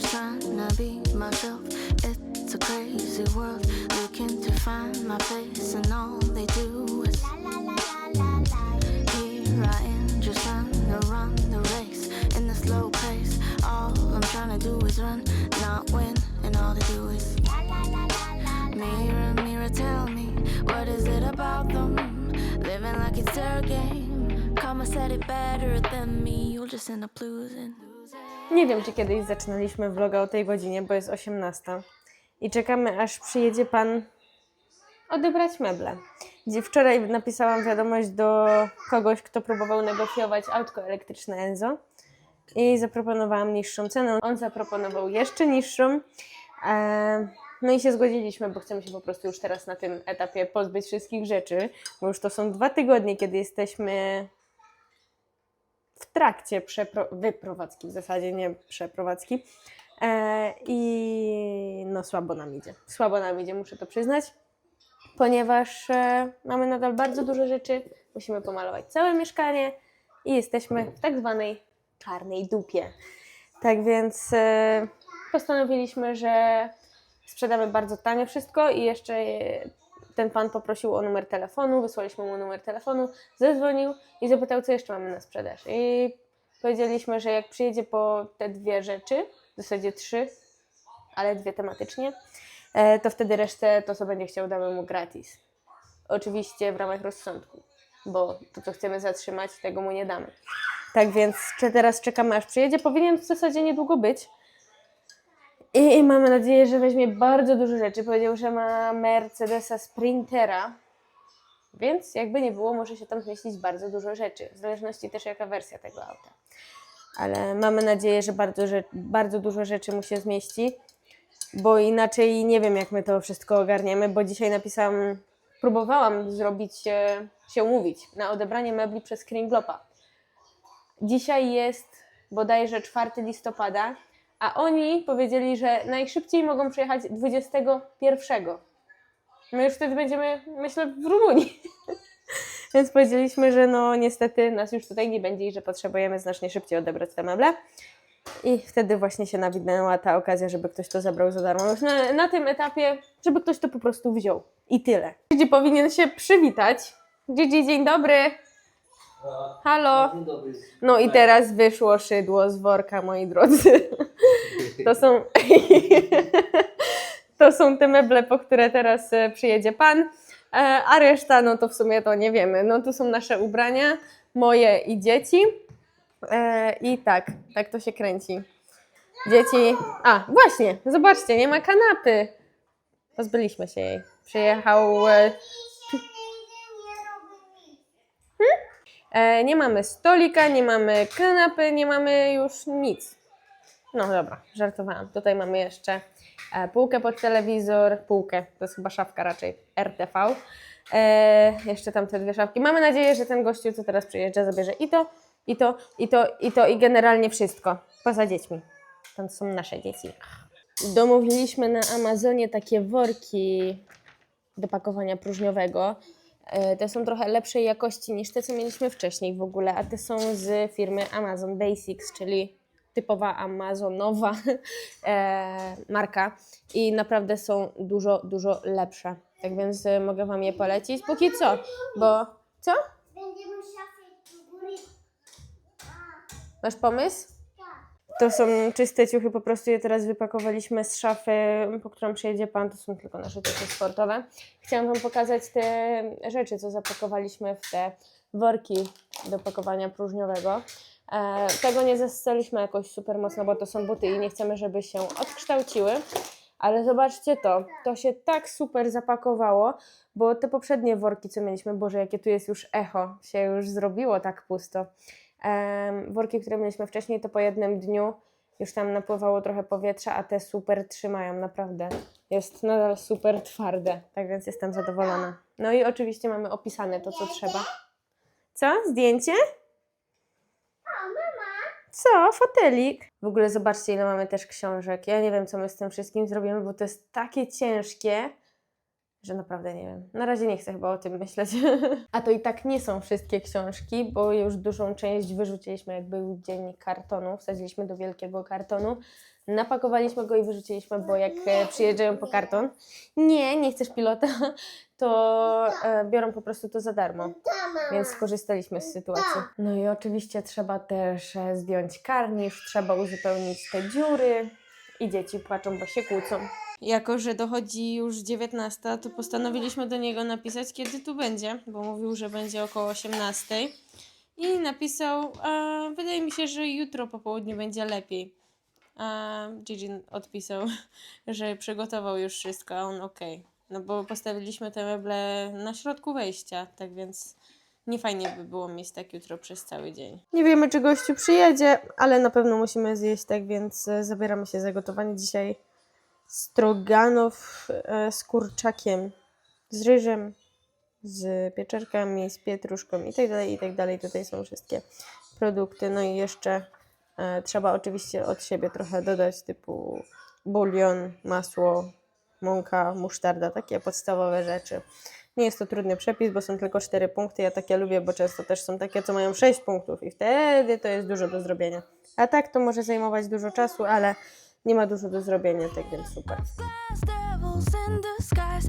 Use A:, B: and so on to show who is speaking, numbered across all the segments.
A: just trying to be myself. It's a crazy world, looking to find my place, and all they do is here I am, just trying to run the race in the slow pace. All I'm trying to do is run, not win, and all they do is mirror, mirror, tell me what is it about them? Living like it's their game. Karma said it better than me. You'll just end up losing.
B: Nie wiem, czy kiedyś zaczynaliśmy vloga o tej godzinie, bo jest 18. I czekamy, aż przyjedzie pan odebrać meble. Gdzie wczoraj napisałam wiadomość do kogoś, kto próbował negocjować autko elektryczne Enzo i zaproponowałam niższą cenę. On zaproponował jeszcze niższą. E, No i się zgodziliśmy, bo chcemy się po prostu już teraz na tym etapie pozbyć wszystkich rzeczy, bo już to są dwa tygodnie, kiedy jesteśmy trakcie wyprowadzki, w zasadzie nie przeprowadzki. E, I no słabo nam idzie. Słabo nam idzie, muszę to przyznać, ponieważ e, mamy nadal bardzo dużo rzeczy, musimy pomalować całe mieszkanie i jesteśmy w tak zwanej czarnej dupie. Tak więc e, postanowiliśmy, że sprzedamy bardzo tanie wszystko i jeszcze ten pan poprosił o numer telefonu, wysłaliśmy mu numer telefonu, zadzwonił i zapytał, co jeszcze mamy na sprzedaż. I powiedzieliśmy, że jak przyjedzie po te dwie rzeczy, w zasadzie trzy, ale dwie tematycznie, e, to wtedy resztę to, co będzie chciał, damy mu gratis. Oczywiście w ramach rozsądku, bo to, co chcemy zatrzymać, tego mu nie damy. Tak więc teraz czekamy, aż przyjedzie. Powinien w zasadzie niedługo być. I, mamy nadzieję, że weźmie bardzo dużo rzeczy. Powiedział, że ma Mercedesa Sprintera, więc jakby nie było, może się tam zmieścić bardzo dużo rzeczy. W zależności też jaka wersja tego auta. Ale mamy nadzieję, że bardzo, że bardzo dużo rzeczy mu się zmieści, bo inaczej nie wiem, jak my to wszystko ogarniemy, bo dzisiaj napisałam, próbowałam zrobić, e, się umówić na odebranie mebli przez Kringlopa. Dzisiaj jest bodajże 4 listopada, a oni powiedzieli, że najszybciej mogą przyjechać 21. My już wtedy będziemy, myślę, w Rumunii. Więc powiedzieliśmy, że no niestety nas już tutaj nie będzie i że potrzebujemy znacznie szybciej odebrać te meble. I wtedy właśnie się nawidnęła ta okazja, żeby ktoś to zabrał za darmo. Już na, na tym etapie, żeby ktoś to po prostu wziął. I tyle. Gdzie powinien się przywitać. Gigi, dzień dobry. Halo. No i teraz wyszło szydło z worka, moi drodzy. To są, to są te meble, po które teraz e, przyjedzie pan, E, a reszta, no to w sumie to nie wiemy. No to są nasze ubrania, moje i dzieci. E, I tak, tak to się kręci. Dzieci. A, właśnie, zobaczcie, nie ma kanapy. Pozbyliśmy się jej. Przyjechał E, nie mamy stolika, nie mamy kanapy, nie mamy już nic. No dobra, żartowałam. Tutaj mamy jeszcze e, półkę pod telewizor, półkę, to jest chyba szafka raczej, RTV. E, jeszcze tam te dwie szafki. Mamy nadzieję, że ten gościu, co teraz przyjeżdża, zabierze i to, i to, i to, i to, i generalnie wszystko. Poza dziećmi. Tam są nasze dzieci. Domówiliśmy na Amazonie takie worki do pakowania próżniowego. E, Te są trochę lepszej jakości niż te, co mieliśmy wcześniej w ogóle, a te są z firmy Amazon Basics, czyli typowa amazonowa e, marka i naprawdę są dużo, dużo lepsze. Tak więc e, mogę Wam je polecić. Póki co, bo co?
C: Będziemy szafy do góry.
B: Masz pomysł? To są czyste ciuchy, po prostu je teraz wypakowaliśmy z szafy, po którą przyjedzie Pan, to są tylko nasze ciuchy sportowe. Chciałam Wam pokazać te rzeczy, co zapakowaliśmy w te worki do pakowania próżniowego. E, tego nie zastaliśmy jakoś super mocno, bo to są buty i nie chcemy, żeby się odkształciły. Ale zobaczcie to, to się tak super zapakowało, bo te poprzednie worki, co mieliśmy, Boże, jakie tu jest już echo, się już zrobiło tak pusto. Em, worki, które mieliśmy wcześniej, to po jednym dniu już tam napływało trochę powietrza, a te super trzymają, naprawdę. Jest nadal super twarde, tak więc jestem zadowolona. No i oczywiście mamy opisane to, co trzeba. Co? Zdjęcie?
C: Mama.
B: Co? Fotelik? W ogóle zobaczcie, ile mamy też książek. Ja nie wiem, co my z tym wszystkim zrobimy, bo to jest takie ciężkie. że naprawdę nie wiem. Na razie nie chcę chyba o tym myśleć. A to i tak nie są wszystkie książki, bo już dużą część wyrzuciliśmy, jak był dzień kartonu, wsadziliśmy do wielkiego kartonu. Napakowaliśmy go i wyrzuciliśmy, bo jak e, przyjeżdżają po karton, nie, nie chcesz pilota, to e, biorą po prostu to za darmo. Więc skorzystaliśmy z sytuacji. No i oczywiście trzeba też e, zdjąć karnisz, trzeba uzupełnić te dziury i dzieci płaczą, bo się kłócą. Jako, że dochodzi już 19, to postanowiliśmy do niego napisać, kiedy tu będzie, bo mówił, że będzie około 18. I napisał, a, wydaje mi się, że jutro po południu będzie lepiej. A Gigi odpisał, że przygotował już wszystko, a on okej. No bo postawiliśmy te meble na środku wejścia, tak więc nie fajnie by było mieć tak jutro przez cały dzień. Nie wiemy, czy gościu przyjedzie, ale na pewno musimy zjeść, tak więc e, zabieramy się za gotowanie dzisiaj stroganów e, z kurczakiem, z ryżem, z pieczarkami, z pietruszką i tak dalej, i tak dalej. Tutaj są wszystkie produkty. No i jeszcze trzeba oczywiście od siebie trochę dodać, typu bulion, masło, mąka, musztarda, takie podstawowe rzeczy. Nie jest to trudny przepis, bo są tylko 4 punkty. Ja takie lubię, bo często też są takie, co mają 6 punktów i wtedy to jest dużo do zrobienia. A tak to może zajmować dużo czasu, ale nie ma dużo do zrobienia, tak więc super.
A: Disguise.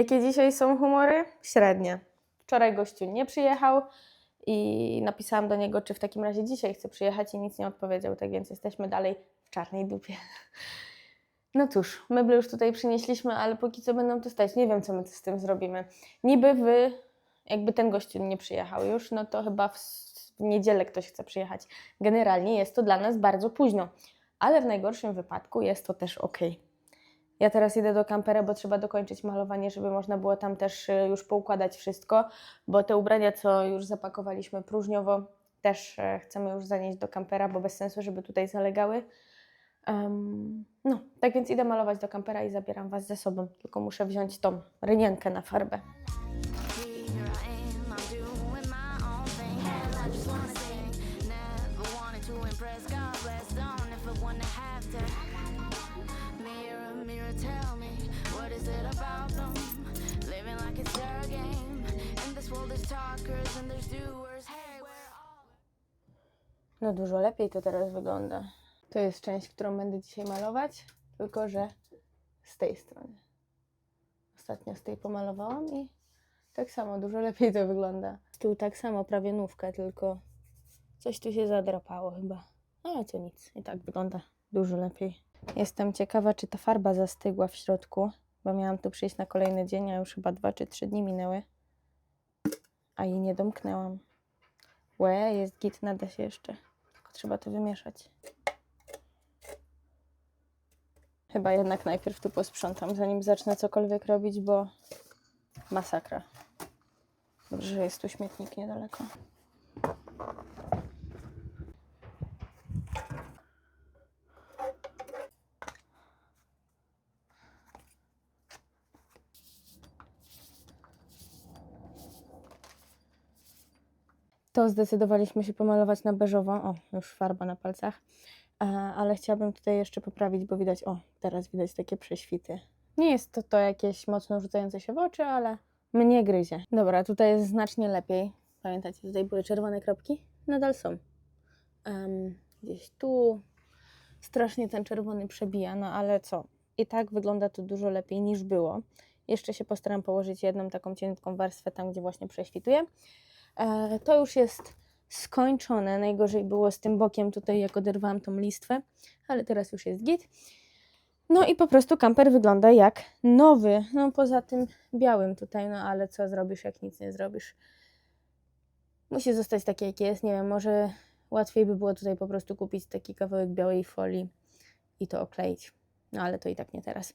B: Jakie dzisiaj są humory? Średnie. Wczoraj gościu nie przyjechał i napisałam do niego, czy w takim razie dzisiaj chce przyjechać i nic nie odpowiedział, tak więc jesteśmy dalej w czarnej dupie. No cóż, meble już tutaj przynieśliśmy, ale póki co będą tu stać. Nie wiem, co my z tym zrobimy. Niby wy, jakby ten gościu nie przyjechał już, no to chyba w, w niedzielę ktoś chce przyjechać. Generalnie jest to dla nas bardzo późno, ale w najgorszym wypadku jest to też ok. Ja teraz idę do kampera, bo trzeba dokończyć malowanie, żeby można było tam też y, już poukładać wszystko, bo te ubrania, co już zapakowaliśmy próżniowo, też e, chcemy już zanieść do kampera, bo bez sensu, żeby tutaj zalegały. Em, no, tak więc idę malować do kampera i zabieram Was ze sobą, tylko muszę wziąć tą rynienkę na farbę.
A: Tell me what is it about them? Living like it's their game. In this world, there's talkers and there's doers. Hey, we're.
B: No dużo lepiej to teraz wygląda. To jest część, którą będę dzisiaj malować, tylko że z tej strony. Ostatnio z tej pomalowałam i tak samo, dużo lepiej to wygląda. Tu tak samo, prawie nówka, tylko coś tu się zadrapało chyba. Ale to nic, i tak wygląda dużo lepiej. Jestem ciekawa, czy ta farba zastygła w środku, bo miałam tu przyjść na kolejny dzień, a już chyba dwa czy trzy dni minęły, a jej nie domknęłam. Łe, jest git, nada się jeszcze. Tylko trzeba to wymieszać. Chyba jednak najpierw tu posprzątam, zanim zacznę cokolwiek robić, bo masakra. Dobrze, że jest tu śmietnik niedaleko. Zdecydowaliśmy się pomalować na beżowo. O, już farba na palcach. E, ale chciałabym tutaj jeszcze poprawić, bo widać, o, teraz widać takie prześwity. Nie jest to to jakieś mocno rzucające się w oczy, ale mnie gryzie. Dobra, tutaj jest znacznie lepiej. Pamiętacie, tutaj były czerwone kropki? Nadal są. Em, gdzieś tu strasznie ten czerwony przebija, no ale co? I tak wygląda to dużo lepiej niż było. Jeszcze się postaram położyć jedną taką cienką warstwę tam, gdzie właśnie prześwituje. E, to już jest skończone. Najgorzej było z tym bokiem tutaj, jak oderwałam tą listwę, ale teraz już jest git. No i po prostu kamper wygląda jak nowy. No poza tym białym tutaj, no ale co zrobisz, jak nic nie zrobisz? Musi zostać taki, jak jest. Nie wiem, może łatwiej by było tutaj po prostu kupić taki kawałek białej folii i to okleić. No ale to i tak nie teraz.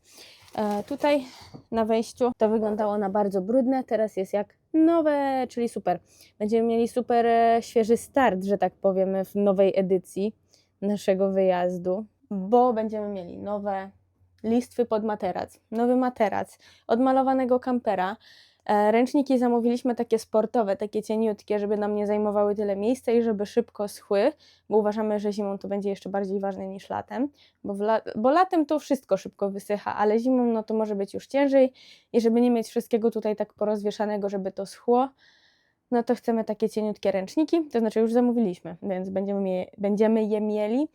B: E, tutaj na wejściu to wyglądało na bardzo brudne, teraz jest jak nowe, czyli super. Będziemy mieli super e, świeży start, że tak powiem, w nowej edycji naszego wyjazdu, bo będziemy mieli nowe listwy pod materac, nowy materac, odmalowanego kampera. E, Ręczniki zamówiliśmy takie sportowe, takie cieniutkie, żeby nam nie zajmowały tyle miejsca i żeby szybko schły, bo uważamy, że zimą to będzie jeszcze bardziej ważne niż latem, bo, la- bo latem to wszystko szybko wysycha, ale zimą no to może być już ciężej i żeby nie mieć wszystkiego tutaj tak porozwieszanego, żeby to schło, no to chcemy takie cieniutkie ręczniki, to znaczy już zamówiliśmy, więc będziemy, je, będziemy je mieli.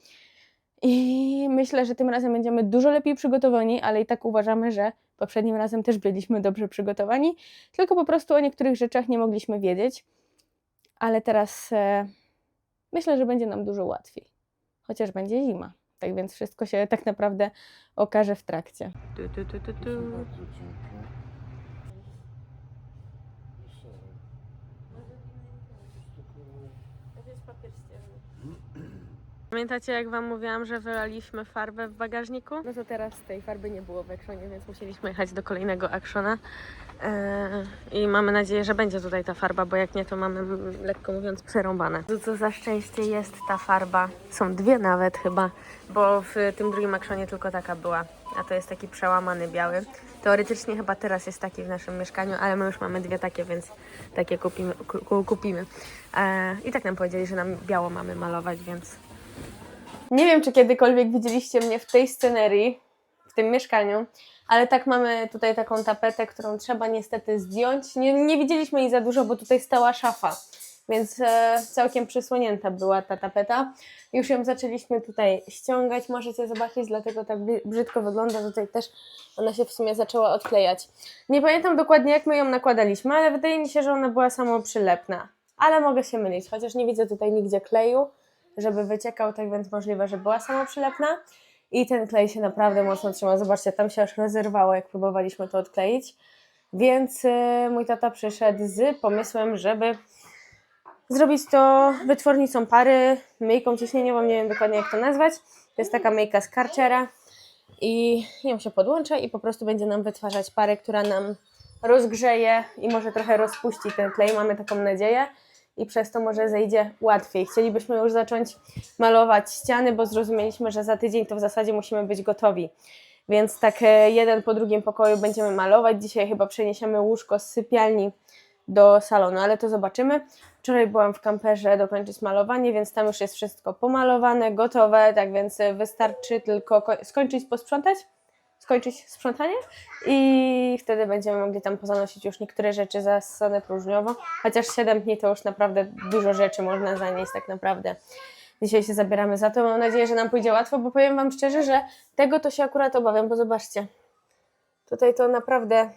B: I myślę, że tym razem będziemy dużo lepiej przygotowani, ale i tak uważamy, że poprzednim razem też byliśmy dobrze przygotowani, tylko po prostu o niektórych rzeczach nie mogliśmy wiedzieć. Ale teraz e, myślę, że będzie nam dużo łatwiej, chociaż będzie zima. Tak więc wszystko się tak naprawdę okaże w trakcie. Tu, tu, tu, tu, tu.
D: Bardzo cienkie. Wesołe.
B: Pamiętacie, jak Wam mówiłam, że wylaliśmy farbę w bagażniku? No to teraz tej farby nie było w Actionie, więc musieliśmy jechać do kolejnego Actiona. Eee, I mamy nadzieję, że będzie tutaj ta farba, bo jak nie, to mamy, lekko mówiąc, przerąbane. To co za szczęście jest ta farba. Są dwie nawet chyba, bo w tym drugim Actionie tylko taka była. A to jest taki przełamany biały. Teoretycznie chyba teraz jest taki w naszym mieszkaniu, ale my już mamy dwie takie, więc takie kupimy. ku- kupimy. Eee, I tak nam powiedzieli, że nam biało mamy malować, więc nie wiem, czy kiedykolwiek widzieliście mnie w tej scenerii, w tym mieszkaniu, ale tak mamy tutaj taką tapetę, którą trzeba niestety zdjąć. Nie, nie widzieliśmy jej za dużo, bo tutaj stała szafa, więc e, całkiem przysłonięta była ta tapeta. Już ją zaczęliśmy tutaj ściągać, możecie zobaczyć, dlatego tak brzy- brzydko wygląda. Tutaj też ona się w sumie zaczęła odklejać. Nie pamiętam dokładnie, jak my ją nakładaliśmy, ale wydaje mi się, że ona była samoprzylepna. Ale mogę się mylić, chociaż nie widzę tutaj nigdzie kleju żeby wyciekał, tak więc możliwe, że była samoprzylepna. I ten klej się naprawdę mocno trzyma. Zobaczcie, tam się aż rozerwało, jak próbowaliśmy to odkleić. Więc y, mój tata przyszedł z pomysłem, żeby zrobić to wytwornicą pary, myjką ciśnieniową, nie wiem dokładnie jak to nazwać. To jest taka myjka z Karchera i ją się podłącza i po prostu będzie nam wytwarzać parę, która nam rozgrzeje i może trochę rozpuści ten klej, mamy taką nadzieję i przez to może zejdzie łatwiej. Chcielibyśmy już zacząć malować ściany, bo zrozumieliśmy, że za tydzień to w zasadzie musimy być gotowi. Więc tak e, jeden po drugim pokoju będziemy malować. Dzisiaj chyba przeniesiemy łóżko z sypialni do salonu, ale to zobaczymy. Wczoraj byłam w kamperze dokończyć malowanie, więc tam już jest wszystko pomalowane, gotowe, tak więc e, wystarczy tylko ko- skończyć posprzątać, skończyć sprzątanie i wtedy będziemy mogli tam pozanosić już niektóre rzeczy zasane próżniowo. Chociaż 7 dni to już naprawdę dużo rzeczy można zanieść tak naprawdę. Dzisiaj się zabieramy za to. Mam nadzieję, że nam pójdzie łatwo, bo powiem Wam szczerze, że tego to się akurat obawiam, bo zobaczcie. Tutaj to naprawdę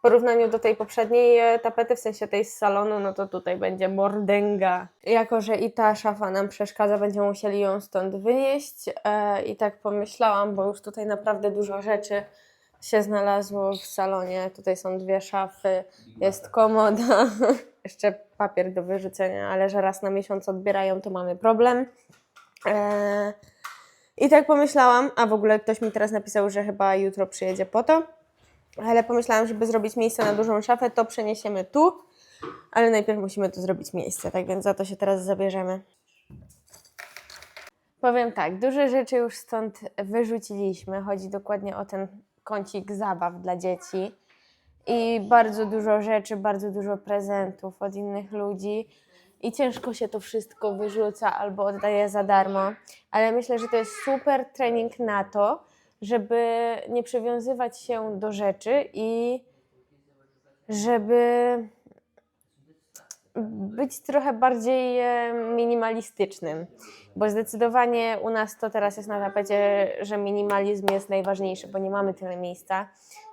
B: w porównaniu do tej poprzedniej e, tapety, w sensie tej z salonu, no to tutaj będzie mordęga. Jako, że i ta szafa nam przeszkadza, będziemy musieli ją stąd wynieść. E, I tak pomyślałam, bo już tutaj naprawdę dużo rzeczy się znalazło w salonie. Tutaj są dwie szafy, jest komoda, jeszcze papier do wyrzucenia, ale że raz na miesiąc odbierają, to mamy problem. E, I tak pomyślałam, a w ogóle ktoś mi teraz napisał, że chyba jutro przyjedzie po to, ale pomyślałam, żeby zrobić miejsce na dużą szafę, to przeniesiemy tu, ale najpierw musimy tu zrobić miejsce, tak więc za to się teraz zabierzemy. Powiem tak, duże rzeczy już stąd wyrzuciliśmy. Chodzi dokładnie o ten kącik zabaw dla dzieci. I bardzo dużo rzeczy, bardzo dużo prezentów od innych ludzi. I ciężko się to wszystko wyrzuca albo oddaje za darmo. Ale myślę, że to jest super trening na to, żeby nie przywiązywać się do rzeczy i żeby być trochę bardziej e, minimalistycznym, bo zdecydowanie u nas to teraz jest na tapecie, że minimalizm jest najważniejszy, bo nie mamy tyle miejsca,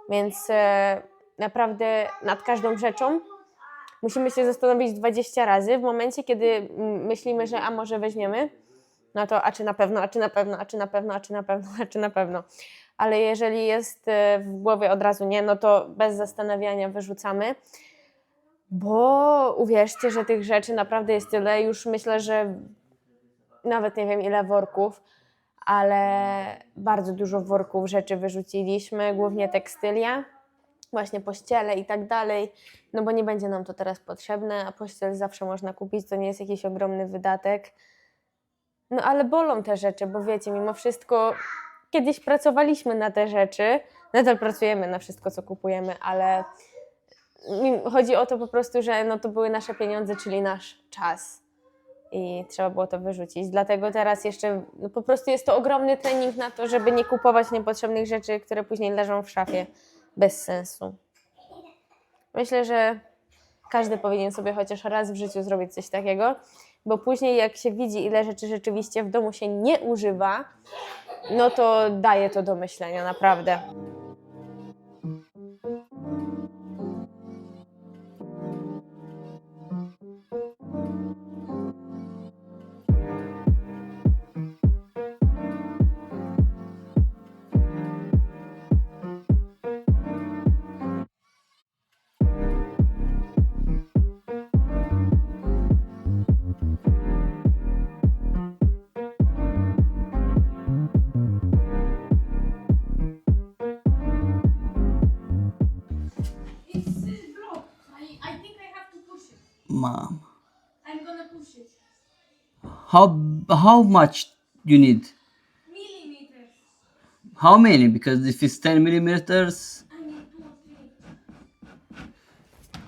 B: więc e, naprawdę nad każdą rzeczą musimy się zastanowić 20 razy w momencie, kiedy myślimy, że a może weźmiemy, no to a czy na pewno, a czy na pewno, a czy na pewno, a czy na pewno, a czy na pewno. Ale jeżeli jest e, w głowie od razu nie, no to bez zastanawiania wyrzucamy. Bo uwierzcie, że tych rzeczy naprawdę jest tyle. Już myślę, że nawet nie wiem ile worków, ale bardzo dużo worków rzeczy wyrzuciliśmy, głównie tekstylia, właśnie pościele i tak dalej, no bo nie będzie nam to teraz potrzebne, a pościel zawsze można kupić, to nie jest jakiś ogromny wydatek. No ale bolą te rzeczy, bo wiecie, mimo wszystko kiedyś pracowaliśmy na te rzeczy, nadal pracujemy na wszystko, co kupujemy, ale chodzi o to po prostu, że no to były nasze pieniądze, czyli nasz czas i trzeba było to wyrzucić. Dlatego teraz jeszcze no po prostu jest to ogromny trening na to, żeby nie kupować niepotrzebnych rzeczy, które później leżą w szafie bez sensu. Myślę, że każdy powinien sobie chociaż raz w życiu zrobić coś takiego, bo później jak się widzi, ile rzeczy rzeczywiście w domu się nie używa, no to daje to do myślenia, naprawdę.
E: How how much you need?
F: Millimeters.
E: How many? Because if it's ten millimeters,
F: I need two or three.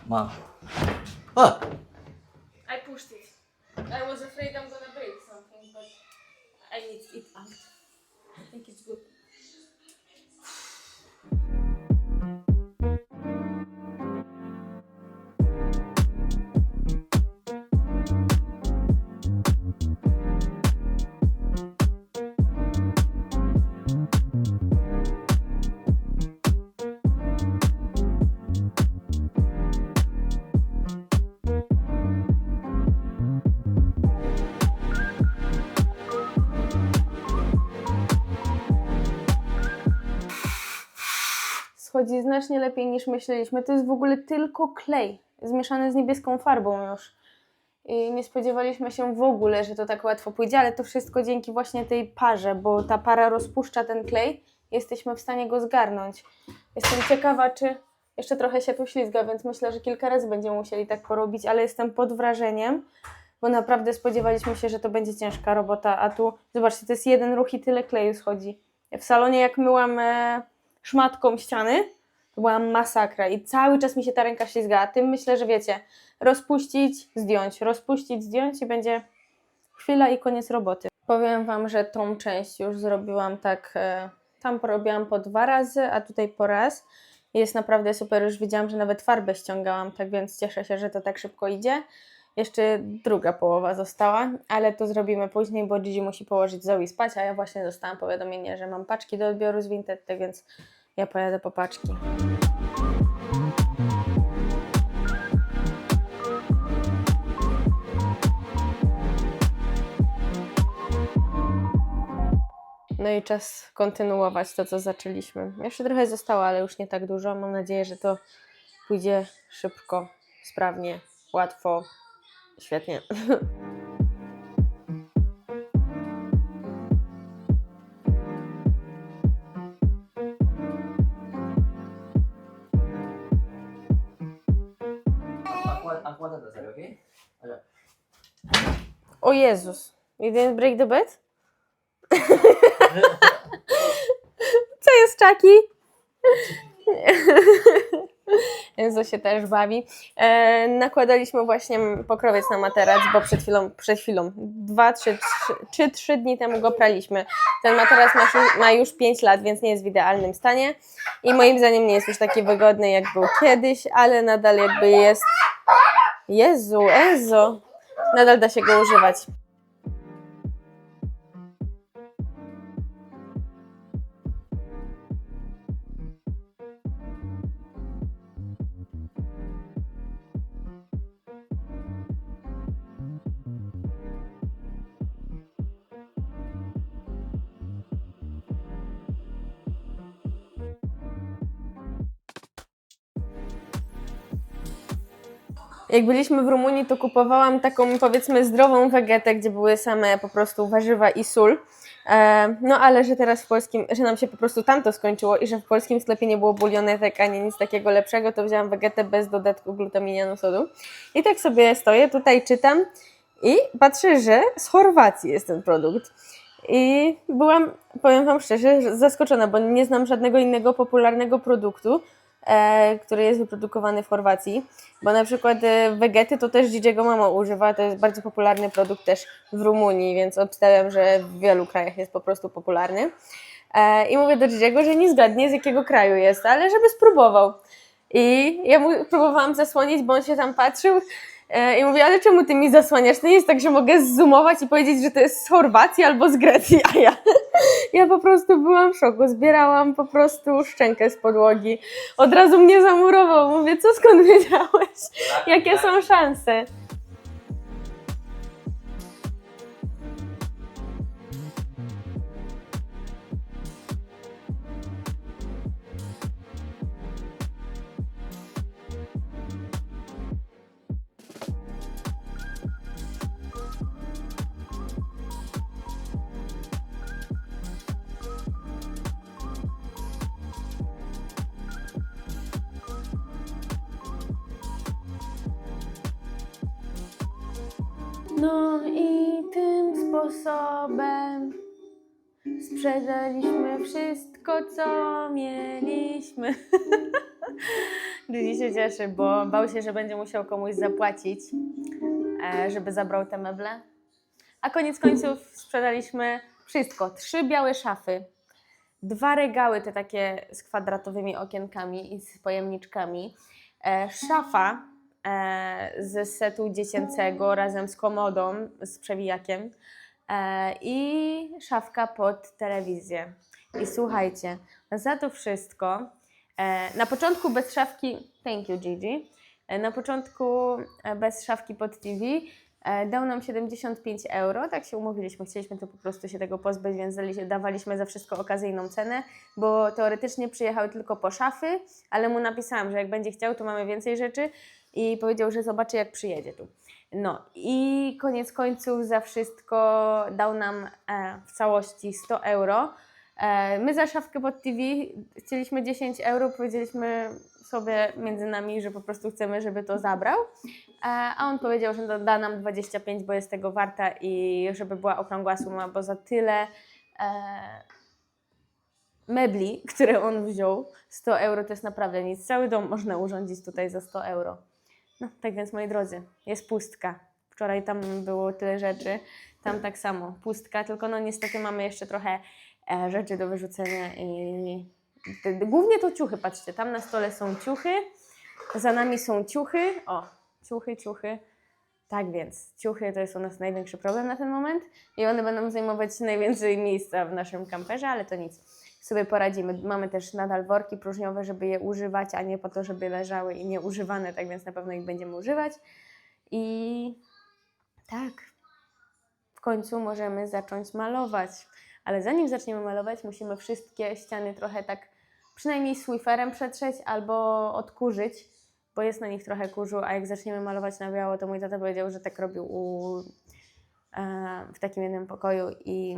E: mom. Ah,
B: I pushed it. I was afraid I'm gonna break something, but I need it out. Schodzi znacznie lepiej niż myśleliśmy. To jest w ogóle tylko klej zmieszany z niebieską farbą już. I nie spodziewaliśmy się w ogóle, że to tak łatwo pójdzie, ale to wszystko dzięki właśnie tej parze, bo ta para rozpuszcza ten klej. Jesteśmy w stanie go zgarnąć. Jestem ciekawa, czy jeszcze trochę się tu ślizga, więc myślę, że kilka razy będziemy musieli tak porobić, ale jestem pod wrażeniem, bo naprawdę spodziewaliśmy się, że to będzie ciężka robota, a tu, zobaczcie, to jest jeden ruch i tyle kleju schodzi. W salonie jak myłam e, szmatką ściany, to była masakra i cały czas mi się ta ręka ślizgała. Tym myślę, że wiecie, rozpuścić, zdjąć, rozpuścić, zdjąć i będzie chwila i koniec roboty. Powiem Wam, że tą część już zrobiłam tak, e, tam porobiłam po dwa razy, a tutaj po raz. Jest naprawdę super, już widziałam, że nawet farbę ściągałam, tak więc cieszę się, że to tak szybko idzie. Jeszcze druga połowa została, ale to zrobimy później, bo Gigi musi położyć Zoe spać, a ja właśnie dostałam powiadomienie, że mam paczki do odbioru z Vinted, tak więc ja pojadę po paczki. No i czas kontynuować to, co zaczęliśmy. Jeszcze trochę zostało, ale już nie tak dużo. Mam nadzieję, że to pójdzie szybko, sprawnie, łatwo, świetnie. O Jezus, you didn't break the bed? Co jest Czaki? Enzo się też bawi. E, nakładaliśmy właśnie pokrowiec na materac, bo przed chwilą, przed chwilą, dwa, trzy, trzy, czy trzy dni temu go praliśmy. Ten materac ma, ma już 5 lat, więc nie jest w idealnym stanie i moim zdaniem nie jest już taki wygodny, jak był kiedyś, ale nadal jakby jest... Jezu, Enzo! Nadal da się go używać. Jak byliśmy w Rumunii, to kupowałam taką powiedzmy zdrową wegetę, gdzie były same po prostu warzywa i sól. E, no ale że teraz w polskim, że nam się po prostu tamto skończyło i że w polskim sklepie nie było bulionetek ani nic takiego lepszego, to wzięłam wegetę bez dodatku glutaminianu sodu. I tak sobie stoję, tutaj czytam i patrzę, że z Chorwacji jest ten produkt. I byłam, powiem Wam szczerze, zaskoczona, bo nie znam żadnego innego popularnego produktu, który jest wyprodukowany w Chorwacji. Bo na przykład e, wegety to też Gigiego mama używa, to jest bardzo popularny produkt też w Rumunii, więc obstawiam, że w wielu krajach jest po prostu popularny. E, I mówię do Gigiego, że nie zgadnie z jakiego kraju jest, ale żeby spróbował. I ja mu próbowałam zasłonić, bo on się tam patrzył e, i mówię, ale czemu ty mi zasłaniasz? To nie jest tak, że mogę zoomować i powiedzieć, że to jest z Chorwacji albo z Grecji, a ja, ja po prostu byłam w szoku. Zbierałam po prostu szczękę z podłogi. Od razu mnie zamurował. Mówię, co skąd wiedziałeś? Jakie są szanse? No i tym sposobem sprzedaliśmy wszystko, co mieliśmy. Didi się cieszy, bo bał się, że będzie musiał komuś zapłacić, e, żeby zabrał te meble. A koniec końców sprzedaliśmy wszystko. Trzy białe szafy, dwa regały, te takie z kwadratowymi okienkami i z pojemniczkami, e, szafa ze setu dziecięcego razem z komodą, z przewijakiem e, i szafka pod telewizję. I słuchajcie, za to wszystko, e, na początku bez szafki, thank you Gigi, e, na początku bez szafki pod TV dał nam 75 euro, tak się umówiliśmy, chcieliśmy to po prostu się tego pozbyć, więc dawaliśmy za wszystko okazyjną cenę, bo teoretycznie przyjechał tylko po szafy, ale mu napisałam, że jak będzie chciał, to mamy więcej rzeczy i powiedział, że zobaczy jak przyjedzie tu. No i koniec końców za wszystko dał nam e, w całości 100 euro. E, my za szafkę pod TV chcieliśmy 10 euro, powiedzieliśmy sobie między nami, że po prostu chcemy, żeby to zabrał. E, a on powiedział, że da- nam 25, bo jest tego warta i żeby była okrągła suma, bo za tyle mebli, które on wziął, 100 euro to jest naprawdę nic. Cały dom można urządzić tutaj za 100 euro. No, tak więc moi drodzy, jest pustka. Wczoraj tam było tyle rzeczy, tam tak samo, pustka, tylko no niestety mamy jeszcze trochę e, rzeczy do wyrzucenia i głównie to ciuchy, patrzcie, tam na stole są ciuchy, za nami są ciuchy, o, ciuchy, ciuchy. Tak więc, ciuchy to jest u nas największy problem na ten moment i one będą zajmować najwięcej miejsca w naszym kamperze, ale to nic, sobie poradzimy. Mamy też nadal worki próżniowe, żeby je używać, a nie po to, żeby leżały i nieużywane, tak więc na pewno ich będziemy używać. I tak, w końcu możemy zacząć malować. Ale zanim zaczniemy malować, musimy wszystkie ściany trochę tak przynajmniej swiferem przetrzeć albo odkurzyć, bo jest na nich trochę kurzu, a jak zaczniemy malować na biało, to mój tata powiedział, że tak robił u, e, w takim jednym pokoju i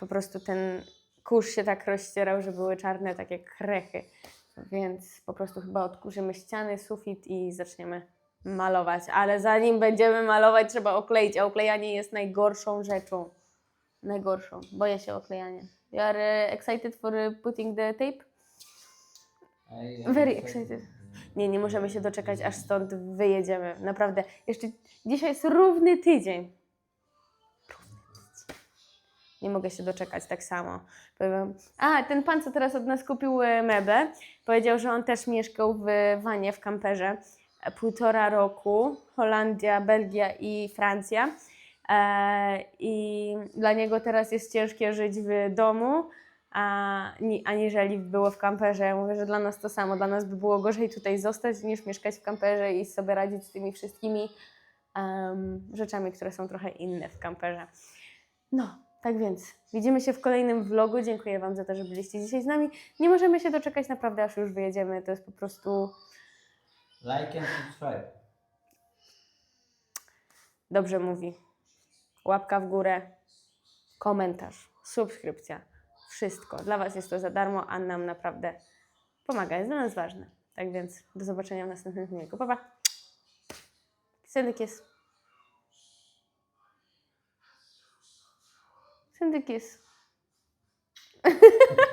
B: po prostu ten kurz się tak rozcierał, że były czarne takie krechy. Więc po prostu chyba odkurzymy ściany, sufit i zaczniemy malować. Ale zanim będziemy malować, trzeba okleić, a oklejanie jest najgorszą rzeczą. Najgorszą. Boję się oklejania. You are uh, excited for uh, putting the tape? Very excited. Nie, nie możemy się doczekać, aż stąd wyjedziemy. Naprawdę. Jeszcze dzisiaj jest równy tydzień. Nie mogę się doczekać tak samo. A, ten pan, co teraz od nas kupił e, meble, powiedział, że on też mieszkał w wanie w kamperze e, półtora roku. Holandia, Belgia i Francja. E, I dla niego teraz jest ciężkie żyć w domu, a, ni- aniżeli było w kamperze. Ja mówię, że dla nas to samo. Dla nas by było gorzej tutaj zostać, niż mieszkać w kamperze i sobie radzić z tymi wszystkimi rzeczami, które są trochę inne w kamperze. No, tak więc widzimy się w kolejnym vlogu. Dziękuję Wam za to, że byliście dzisiaj z nami. Nie możemy się doczekać naprawdę, aż już wyjedziemy. To jest po prostu
E: Like and subscribe.
B: Dobrze mówi. Łapka w górę, komentarz, subskrypcja. Wszystko. Dla Was jest to za darmo, a nam naprawdę pomaga. Jest dla nas ważne. Tak więc do zobaczenia w następnym filmiku. Pa, pa. Syndyk jest. ചിന്തിക്കീസ്